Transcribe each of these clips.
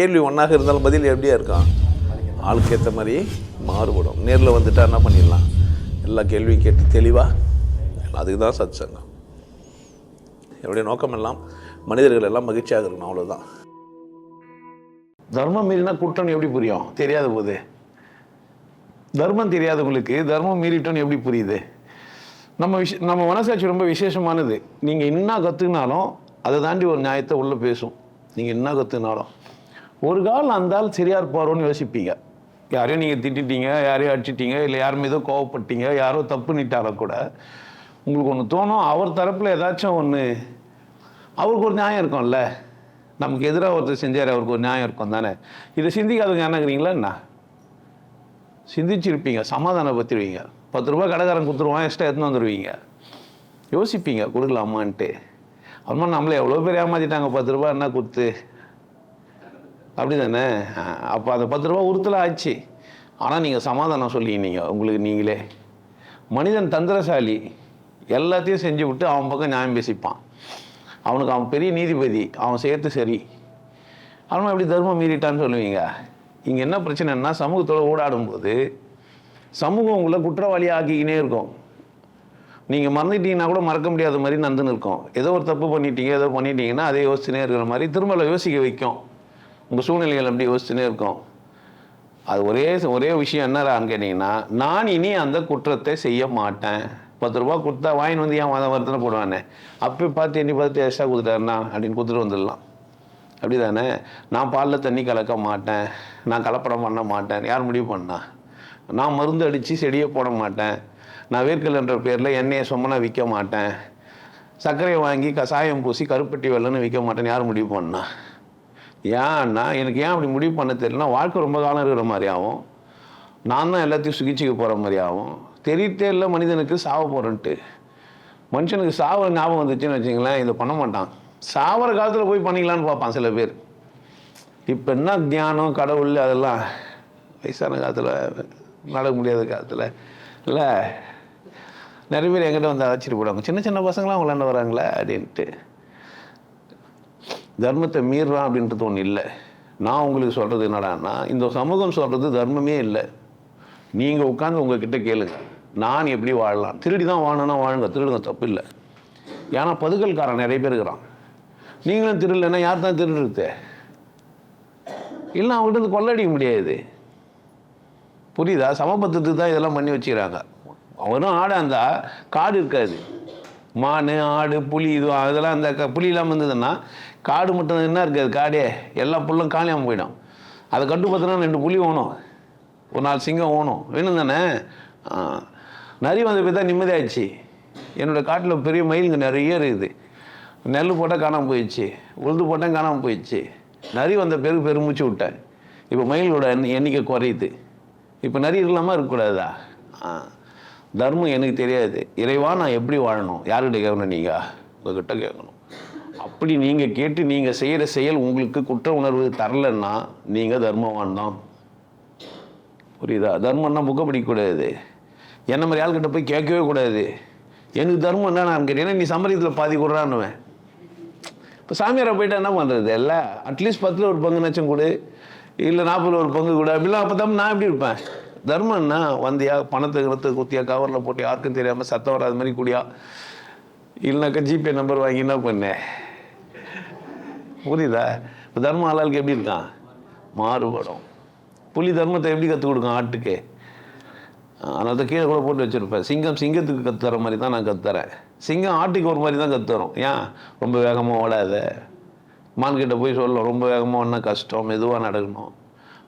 கேள்வி ஒன்றாக இருந்தாலும் பதில் எப்படியா இருக்கான் ஆளுக்கு ஏற்ற மாதிரி மாறுபடும். நேரில் வந்துட்டா என்ன பண்ணிடலாம்? எல்லா கேள்வியும் கேட்டு தெளிவாக அதுக்கு தான் சத் சங்கம் என்னுடைய நோக்கம் எல்லாம் மனிதர்கள் எல்லாம் மகிழ்ச்சியாக இருக்கணும் அவ்வளோதான் தர்மம் மீறினா குற்றம் எப்படி புரியும்? தெரியாத போது. தர்மம் தெரியாதவங்களுக்கு தர்மம் மீறிட்டோன்னு எப்படி புரியுது? நம்ம விஷ நம்ம மனசாட்சி ரொம்ப விசேஷமானது. நீங்கள் என்ன கற்றுக்கினாலும் அதை தாண்டி ஒரு நியாயத்தை உள்ளே பேசும். நீங்கள் என்ன கற்றுக்கினாலும் ஒரு கால் அந்த ஆள் சரியா இருப்பாரோன்னு யோசிப்பீங்க. யாரையும் நீங்கள் திட்டிட்டீங்க யாரையும் அடிச்சிட்டீங்க இல்லை யார் மீதோ கோவப்பட்டீங்க யாரோ தப்பு நிட்டாலும் கூட உங்களுக்கு ஒன்று தோணும் அவர் தரப்பில் ஏதாச்சும் ஒன்று அவருக்கு ஒரு நியாயம் இருக்கும்ல. நமக்கு எதிராக ஒருத்தர் செஞ்சார் அவருக்கு ஒரு நியாயம் இருக்கும் தானே. இதை சிந்திக்காதவங்க என்னங்கிறீங்களா என்ன? சிந்திச்சிருப்பீங்க சமாதானப்படுத்திடுவீங்க பத்து ரூபாய் கடைக்காரன் கொடுத்துருவான் எக்ஸ்ட்ரா எடுத்துன்னு வந்துடுவீங்க யோசிப்பீங்க கொடுக்கலாமான்ட்டு. அம்மா நம்மளை எவ்வளோ பேர் ஏமாற்றிட்டாங்க பத்து ரூபாய் என்ன கொடுத்து? அப்படி தானே அப்போ அந்த பத்து ரூபா உறுத்தல ஆச்சு. ஆனால் நீங்கள் சமாதானம் சொல்லிங்க உங்களுக்கு நீங்களே. மனிதன் தந்திரசாலி. எல்லாத்தையும் செஞ்சு விட்டு அவன் பக்கம் நியாயம் பேசிப்பான். அவனுக்கு அவன் பெரிய நீதிபதி அவன் செய்யறது சரி. அவன் எப்படி தர்மம் மீறிட்டான்னு சொல்லுவீங்க. இங்கே என்ன பிரச்சனைன்னா சமூகத்தோட ஊடாடும்போது சமூகம் உங்களை குற்றவாளி ஆக்கிக்கினே இருக்கும். நீங்கள் மறந்துட்டீங்கன்னா கூட மறக்க முடியாத மாதிரி நந்துன்னு இருக்கும். ஏதோ ஒரு தப்பு பண்ணிட்டீங்க ஏதோ பண்ணிட்டீங்கன்னா அதே யோசிச்சுனே இருக்கிற மாதிரி திரும்ப யோசிக்க வைக்கும். உங்கள் சூழ்நிலைகள் அப்படி யோசிச்சுனே இருக்கும். அது ஒரே ஒரே விஷயம் என்னடான்னு கேட்டிங்கன்னா நான் இனி அந்த குற்றத்தை செய்ய மாட்டேன். பத்து ரூபா கொடுத்தா வாங்கின்னு வந்து ஏன் மதம் வருத்தனை போடுவானே? அப்போ பார்த்து என்னை பார்த்து எக்ஸ்ட்ரா கொடுத்துட்டாருண்ணா அப்படின்னு கொடுத்துட்டு வந்துடலாம். அப்படி தானே நான் பாலில் தண்ணி கலக்க மாட்டேன். நான் கலப்படம் பண்ண மாட்டேன். யார் முடிவு பண்ணா? நான் மருந்து அடித்து செடியை போட மாட்டேன். நான் வேர்க்கல்ன்ற பேரில் எண்ணெயை சொம்மனா விற்க மாட்டேன். சர்க்கரையை வாங்கி கசாயம் பூசி கருப்பட்டி வெள்ளன்னு விற்க மாட்டேன்னு யார் முடிவு பண்ணா? ஏன்னா எனக்கு ஏன் அப்படி முடிவு பண்ண தெரியலனா வாழ்க்கை ரொம்ப காலம் இருக்கிற மாதிரி ஆகும் நான் தான் எல்லாத்தையும் சிகிச்சைக்கு போகிற மாதிரி ஆகும் தெரியத்தே இல்லை மனிதனுக்கு சாவ போகிறேன்ட்டு மனுஷனுக்கு சாவ ஞாபகம் வந்துச்சுன்னு வச்சுங்களேன் இதை பண்ண மாட்டான். சாவர காலத்தில் போய் பண்ணிக்கலான்னு பார்ப்பான் சில பேர். இப்போ என்ன தியானம் கடவுள் அதெல்லாம் வயசான காலத்தில் நடக்க முடியாத காலத்தில் இல்லை நிறைய பேர் எங்கிட்ட வந்து அழைச்சிட்டு போடுவாங்க சின்ன சின்ன பசங்களாம் விளாண்டு வராங்களே? அப்படின்ட்டு. தர்மத்தை மீறுறான் அப்படின்றது ஒன்று இல்லை. நான் உங்களுக்கு சொல்கிறது என்னடான்னா இந்த சமூகம் சொல்கிறது தர்மமே இல்லை. நீங்கள் உட்காந்து உங்ககிட்ட கேளுங்க. நான் எப்படி வாழலாம்? திருடி தான் வாழணும்னா வாழுங்க. திருடுங்க தப்பு இல்லை. ஏன்னா பதுக்கல்காரன் நிறைய பேர் இருக்கிறான். நீங்களும் திருடலைன்னா யார் தான் திருடுறது? இல்லை அவங்ககிட்ட இருந்து கொள்ளடிக்க முடியாது. புரியுதா? சமபத்துக்கு தான் இதெல்லாம் பண்ணி வச்சுக்கிறாங்க. அவரும் ஆடு அந்த காடு இருக்காது. மான் ஆடு புலி இது அதெல்லாம் அந்த க- புலி இல்லாமல் இருந்ததுன்னா காடு மட்டும் என்ன இருக்காது காடே. எல்லா புல்லும் காலியாமல் போயிடும். அதை கட்டுப்படுத்தினா ரெண்டு புலி ஓணும். ஒரு நாலு சிங்கம் ஓணும். வேணும் தானே? ஆ. நரி வந்த போய் தான் நிம்மதியாயிடுச்சு. என்னோடய காட்டில் பெரிய மயிலுங்க நிறைய இருக்குது. நெல் போட்டால் காணாமல் போயிடுச்சு. உளுந்து போட்டால் காணாமல் போயிடுச்சு. நரி வந்த பிறகு பெருமூச்சு விட்டேன். இப்போ மயிலோட எண்ணி- எண்ணிக்கை குறையுது. இப்போ நரி இல்லாமல் இருக்கக்கூடாதா? ஆ. தர்மம் எனக்கு தெரியாது. இறைவா நான் எப்படி வாழணும்? யார்கிட்ட கேட்கணும் நீங்கள் உங்ககிட்ட கேட்கணும். அப்படி நீங்கள் கேட்டு நீங்கள் செய்கிற செயல் உங்களுக்கு குற்ற உணர்வு தரலைன்னா நீங்கள் தர்மவான் தான். புரியுதா? தர்மம்னா புக்கை பிடிக்கக்கூடாது என்ன மாதிரி ஆள்கிட்ட போய் கேட்கவே கூடாது. எனக்கு தர்மம் என்ன நான் கேட்டேன். நீ சம்பளத்தில் பாதி கொடுறான்னுவேன் இப்போ சாமியாரை போயிட்டா என்ன பண்ணுறது இல்லை அட்லீஸ்ட் பத்தில் ஒரு பங்கு நச்சம் கொடு. இல்லை நாற்பதுல ஒரு பங்கு கொடு. அப்படிலாம் அப்போ தான் நான் எப்படி இருப்பேன்? தர்மம்னா வந்தியா பணத்தை கிணத்து குத்தியா கவரில் போட்டு யாருக்கும் தெரியாமல் சத்தம் வராத மாதிரி குடியா. இல்லைனாக்கா ஜிபே நம்பர் வாங்கி என்ன பண்ணேன் புரியுதா? இப்போ தர்மம் ஆளாளுக்கு எப்படி இருக்கான்? மாறுபடும். புலி தர்மத்தை எப்படி கற்றுக் கொடுக்கும் ஆட்டுக்கு? அதனால தான் கீழே கூட போட்டு வச்சுருப்பேன். சிங்கம் சிங்கத்துக்கு கத்துற மாதிரி தான் நான் கத்துறேன். சிங்கம் ஆட்டுக்கு ஒரு மாதிரி தான் கத்துறோம். ஏன்? ரொம்ப வேகமாக ஓடாத. மான்கிட்ட போய் சொல்லலாம் ரொம்ப வேகமாக ஒன்றா கஷ்டம் மெதுவாக நடக்கணும்.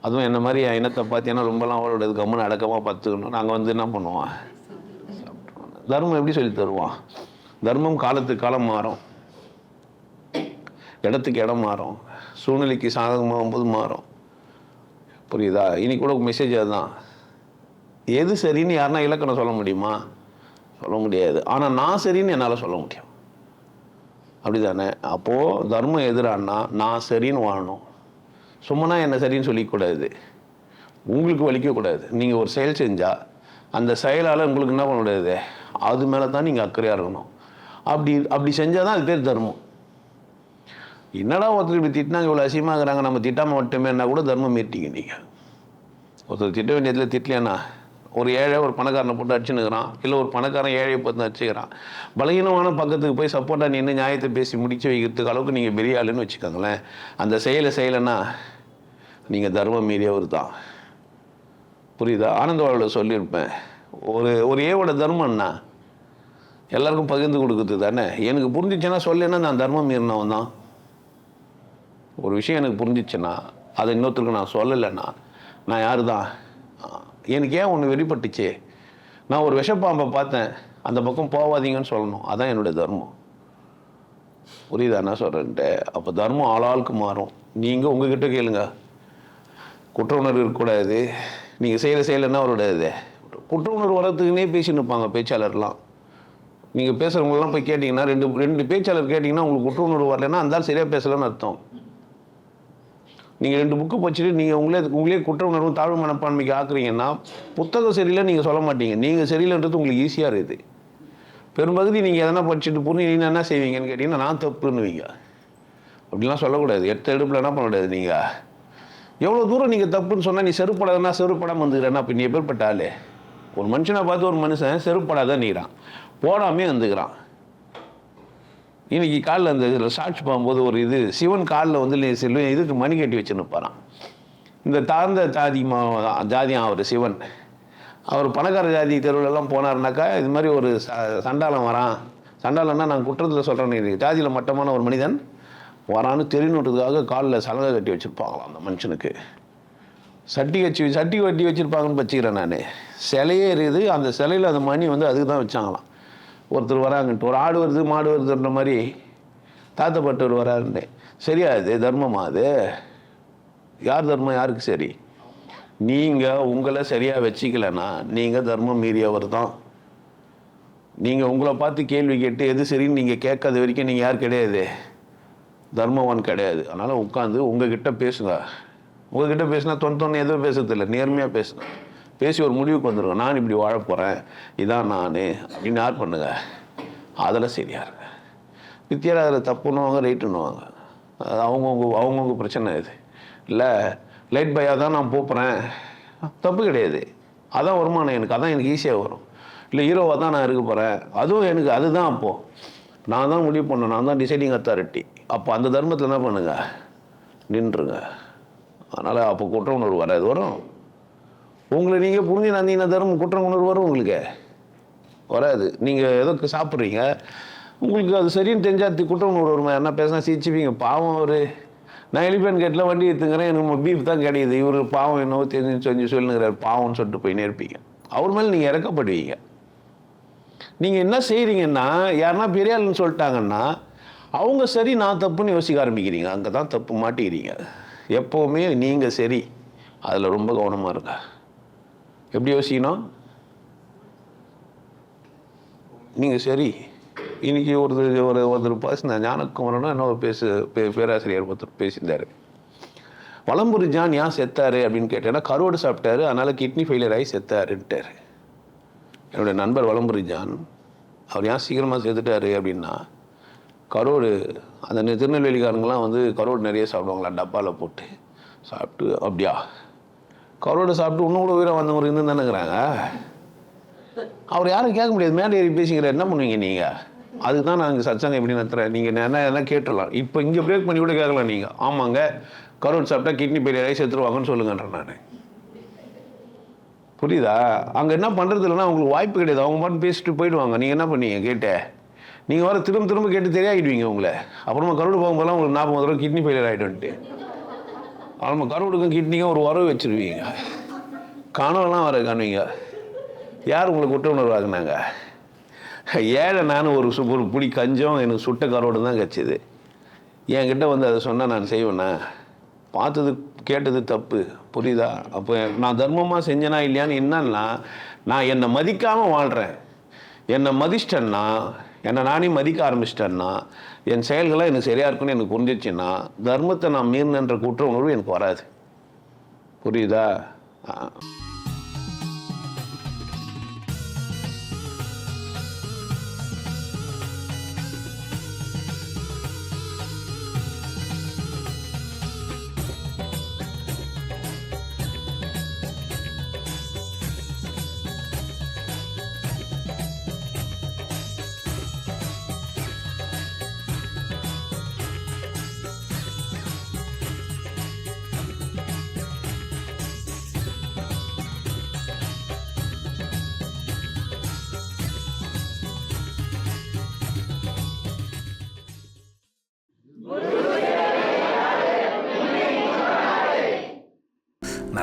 அதுவும் என்ன மாதிரி என் இனத்தை பார்த்தீங்கன்னா ரொம்பலாம் ஓடக்கூடாது கம்முன்னு அடக்கமாக பார்த்துக்கணும். நாங்கள் வந்து என்ன பண்ணுவோம்? தர்மம் எப்படி சொல்லி தருவோம் தர்மம் காலத்துக்கு காலம் மாறும். இடத்துக்கு இடம் மாறும். சூழ்நிலைக்கு சாதகமாகும் போது மாறும். புரியுதா? இனி கூட மெசேஜ் அதுதான். எது சரின்னு யாருன்னா இலக்கணம் சொல்ல முடியுமா? சொல்ல முடியாது. ஆனால் நான் சரின்னு என்னால் சொல்ல முடியும். அப்படிதானே? அப்போது தர்மம் எதிரானா நான் சரின்னு வாழணும். சும்மனா என்ன சரின்னு சொல்லிக்கூடாது. உங்களுக்கு வலிக்கக்கூடாது நீங்கள் ஒரு செயல் செஞ்சால் அந்த செயலால் உங்களுக்கு என்ன பண்ணக்கூடாது அது மேலே தான் நீங்கள் அக்கறையாக இருக்கணும். அப்படி அப்படி செஞ்சால் தான் அது பேர் தர்மம். என்னடா ஒருத்தர் இப்படி திட்டினாங்க இவ்வளோ அசியமாகறாங்க நம்ம திட்டாமல் மட்டுமேன்னா கூட தர்மம் மீட்டிங்க நீங்கள் ஒருத்தர் திட்ட வேண்டியதில் திட்டலையாண்ணா? ஒரு ஏழை ஒரு பணக்காரனை போட்டு அடிச்சுனுக்கிறான் இல்லை ஒரு பணக்காரன் ஏழையை பார்த்து அடிச்சுக்கிறான். பலகீனமான பக்கத்துக்கு போய் சப்போர்ட்டாக நின்று நியாயத்தை பேசி முடிச்சு வைக்கிறதுக்கு அளவுக்கு நீங்கள் பெரிய ஆளுன்னு வச்சுக்கோங்களேன். அந்த செயலை செய்யலைன்னா நீங்கள் தர்மம் மீறியவர் தான். புரியுதா? ஆனந்தவாழில் சொல்லியிருப்பேன். ஒரு ஒரு ஏவோட தர்மம்னா எல்லாருக்கும் பகிர்ந்து கொடுக்குறது தானே? எனக்கு புரிஞ்சிச்சுன்னா சொல்லேன்னா நான் தர்மம் மீறினவன் தான். ஒரு விஷயம் எனக்கு புரிஞ்சிச்சுன்னா அதை இன்னொருத்தருக்கு நான் சொல்லலைன்னா நான் யார் தான் எனக்கு ஏன் ஒன்று வெளிப்பட்டுச்சு? நான் ஒரு விஷப்பாம்பை பார்த்தேன். அந்த பக்கம் போகாதீங்கன்னு சொல்லணும். அதான் என்னுடைய தர்மம். புரியுதா என்ன சொல்கிறேன்ட்டு அப்போ தர்மம் ஆளாளுக்கு மாறும். நீங்கள் உங்ககிட்ட கேளுங்க. குற்ற உணர்வு இருக்கக்கூடாது நீங்கள் செய்கிற செயலைன்னா அவருடையது குற்ற உணர்வு வரத்துக்குன்னே பேசின்னு இருப்பாங்க பேச்சாளர்லாம். நீங்கள் பேசுகிறவங்களெலாம் போய் கேட்டிங்கன்னா ரெண்டு ரெண்டு பேச்சாளர் கேட்டிங்கன்னா உங்களுக்கு குற்ற உணர்வு வரலைன்னா அந்த சரியாக பேசலன்னு அர்த்தம். நீங்கள் ரெண்டு புக்கு படிச்சுட்டு நீங்கள் உங்களே உங்களே குற்ற உணர்வு தாழ்வு மனப்பான்மைக்கு ஆக்குறீங்கன்னா புத்தகம் சரியில்லை நீங்கள் சொல்ல மாட்டீங்க. நீங்கள் சரியில்லைன்றது உங்களுக்கு ஈஸியாக இருக்குது. பெரும்பகுதி நீங்கள் எதனா படிச்சுட்டு புரிஞ்சு என்ன செய்வீங்கன்னு கேட்டிங்கன்னா நான் தப்புன்னுவீங்க. அப்படிலாம் சொல்லக்கூடாது. எடுத்த எடுப்பில் என்ன பண்ணக்கூடாது நீங்கள் எவ்வளோ தூரம் நீங்கள் தப்புன்னு சொன்னால் நீ செருப்படாதனா செருப்படாமல் வந்துக்கிறேன்னா அப்போ நீ எப்பேற்பட்ட ஒரு மனுஷனை பார்த்து ஒரு மனுஷன் செருப்படாத நீறான். போடாமே வந்துக்கிறான். இன்னைக்கு காலில் அந்த இதில் சாட்சி போகும்போது ஒரு இது சிவன் காலில் வந்து நீ செல்வம் இதுக்கு மணி கட்டி வச்சுன்னுப்பாரான் இந்த தாழ்ந்த ஜாதி மா ஜாதியான் அவர் சிவன். அவர் பணக்கார ஜாதி தெருவிலலாம் போனாருனாக்கா இது மாதிரி ஒரு ச சண்டாளம் வரான். சண்டாளம்னா நான் குற்றத்தில் சொல்கிறேன் ஜாதியில் மட்டமான ஒரு மனிதன் வரான்னு தெரியணுன்றதுக்காக காலில் சலங்கை கட்டி வச்சுருப்பாங்களாம் அந்த மனுஷனுக்கு. சட்டி கட்சி சட்டி கட்டி வச்சுருப்பாங்கன்னு வச்சுக்கிறேன் நான். சிலையே இருக்குது அந்த சிலையில் அந்த மணி வந்து அதுக்கு தான் வச்சாங்களாம். ஒருத்தர் வராங்கன்ட்டு ஒரு ஆடு வருது மாடு வருதுன்ற மாதிரி தாத்தப்பட்டவர் வராருன்னு சரியா அது தர்மமா அது? யார் தர்மம்? யாருக்கு சரி? நீங்கள் உங்களை சரியாக வச்சிக்கலைன்னா நீங்கள் தர்மம் மீறியவர் தான். நீங்கள் உங்களை பார்த்து கேள்வி கேட்டு எது சரின்னு நீங்கள் கேட்காத வரைக்கும் நீங்கள் யார் கிடையாது? தர்மவான் கிடையாது. அதனால் உட்காந்து உங்ககிட்ட பேசுங்க. உங்ககிட்ட பேசினா தொன் தொன்னு எதுவும் பேசுறதில்ல. நேர்மையாக பேசுங்க. பேசி ஒரு முடிவுக்கு வந்துருக்கோம் நான் இப்படி வாழ போகிறேன் இதான் நான். அப்படின்னு யார் பண்ணுங்க? அதில் சரியா இருங்க. வித்தியார் அதில் தப்புன்னுவாங்க ரைட்டுன்னுவாங்க. அது அவங்கவுங்க அவங்கவுங்க பிரச்சனை இது. இல்லை லைட் பையாக தான் நான் போகிறேன் தப்பு கிடையாது. அதான் வருமானம் எனக்கு. அதான் எனக்கு ஈஸியாக வரும். இல்லை ஹீரோவாக தான் நான் இருக்க போகிறேன் அதுவும் எனக்கு அதுதான் அப்போது நான் தான் முடிவு பண்ணேன். நான் தான் டிசைடிங் அத்தாரிட்டி அப்போ அந்த தர்மத்தில் என்ன பண்ணுங்க? நின்றுங்க. அதனால் அப்போ குற்ற உணர்வு வராது. வரும். உங்களை நீங்கள் புரிஞ்சு நந்தின தர்மம் குற்றம் உணர்வு வரும் உங்களுக்கு. வராது. நீங்கள் ஏதோ சாப்பிட்றீங்க. உங்களுக்கு அது சரின்னு தெரிஞ்சாத்தி குற்றம் உணர்வு வருமா என்ன பேசினா சிரிச்சுப்பீங்க. பாவம் அவர். நான் எலிபேன் கேட்டில் வண்டி எடுத்துக்கிறேன். எனக்கு பீஃப் தான் கிடையாது இவர் பாவம் என்னவோ தெரிஞ்சு செஞ்சு சொல்லுங்கிறார் பாவம்னு சொல்லிட்டு போய் நேர்ப்பீங்க. அவர் மேலே நீங்கள் இறக்கப்படுவீங்க. நீங்கள் என்ன செய்கிறீங்கன்னா யாருன்னா பெரிய ஆளுன்னு சொல்லிட்டாங்கன்னா அவங்க சரி நான் தப்புன்னு யோசிக்க ஆரம்பிக்கிறீங்க. அங்கே தான் தப்பு மாட்டிக்கிறீங்க. எப்போவுமே நீங்கள் சரி. அதில் ரொம்ப கவனமாக இருங்க. எப்படி யோசிக்கணும்? நீங்கள் சரி. இன்னைக்கு ஒருத்தர் ஒரு ஒருத்தர் பேசின ஞானக்குமரனா என்ன ஒரு பேசு பே பேராசிரியர் ஒருத்தர் பேசியிருந்தார். வளம்புரி ஜான் ஏன் செத்தார் அப்படின்னு கேட்டேன்னா கருவாடு சாப்பிட்டாரு அதனால் கிட்னி ஃபெயிலியர் ஆகி செத்தாருன்ட்டார். என்னுடைய நண்பர் வளம்புரி ஜான் அவர் ஏன் சீக்கிரமாக செத்துட்டாரு அப்படின்னா கரோடு அந்த திருநெல்வேலிக்காரங்களாம் வந்து கரோடு நிறைய சாப்பிடுவாங்களா டப்பாவில் போட்டு. சாப்பிட்டு அப்படியா? கருவாடு சாப்பிட்டு இன்னும் கூட உயிரை வந்தவங்க இருந்து தானேங்கிறாங்க அவர் யாரும் கேட்க முடியாது. மேலே ஏறி பேசிக்கிறார் என்ன பண்ணுவீங்க நீங்கள் அதுக்கு தான் நான் சத்சங்கம் எப்படி நடத்துகிறேன் நீங்கள் என்ன என்ன கேட்டுடலாம். இப்போ இங்கே பிரேக் பண்ணி கூட கேட்கலாம் நீங்கள் ஆமாங்க. கருவாடு சாப்பிட்டா கிட்னி பெரிய ரைஸ் எடுத்துருவாங்கன்னு சொல்லுங்கன்றேன் நான். புரியுதா? அங்கே என்ன பண்ணுறது இல்லைன்னா உங்களுக்கு வாய்ப்பு கிடையாது. அவங்க மட்டும் பேசிட்டு போயிடுவாங்க. நீங்கள் என்ன பண்ணீங்க? கேட்டே. நீங்கள் வர திரும்ப திரும்ப கேட்டு தெரியாகிடுவீங்க உங்களை. அப்புறமா கருடு போகும்போதெல்லாம் உங்களுக்கு நாற்பது தடவை கிட்னி ஃபெயிலியர் ஆகிடும்ட்டு நம்ம கருவுடுக்கும் கிட்னிக்கும் ஒரு உறவு வச்சுருவீங்க. கனவுலாம் வர காணுவீங்க யார் உங்களுக்கு குற்ற உணர்வு ஏழை நானும் ஒரு சு- ஒரு புடி கஞ்சம் எனக்கு சுட்ட கரோடு தான் கிடச்சிது என்கிட்ட வந்து அதை சொன்னால் நான் செய்வேண்ணா பார்த்தது கேட்டது தப்பு. புரியுதா? அப்போ நான் தர்மமாக செஞ்சேனா இல்லையான்னு என்னன்னா நான் என்னை மதிக்காமல் வாழ்கிறேன் என்னை மதிச்சிட்டேன்னா என்னை நானே மதிக்க ஆரம்பிச்சிட்டேன்னா என் செயல்களாக எனக்கு சரியாக இருக்குன்னு எனக்கு புரிஞ்சிச்சுன்னா தர்மத்தை நான் மீறினன்ற குற்ற உணர்வு எனக்கு வராது. புரியுதா?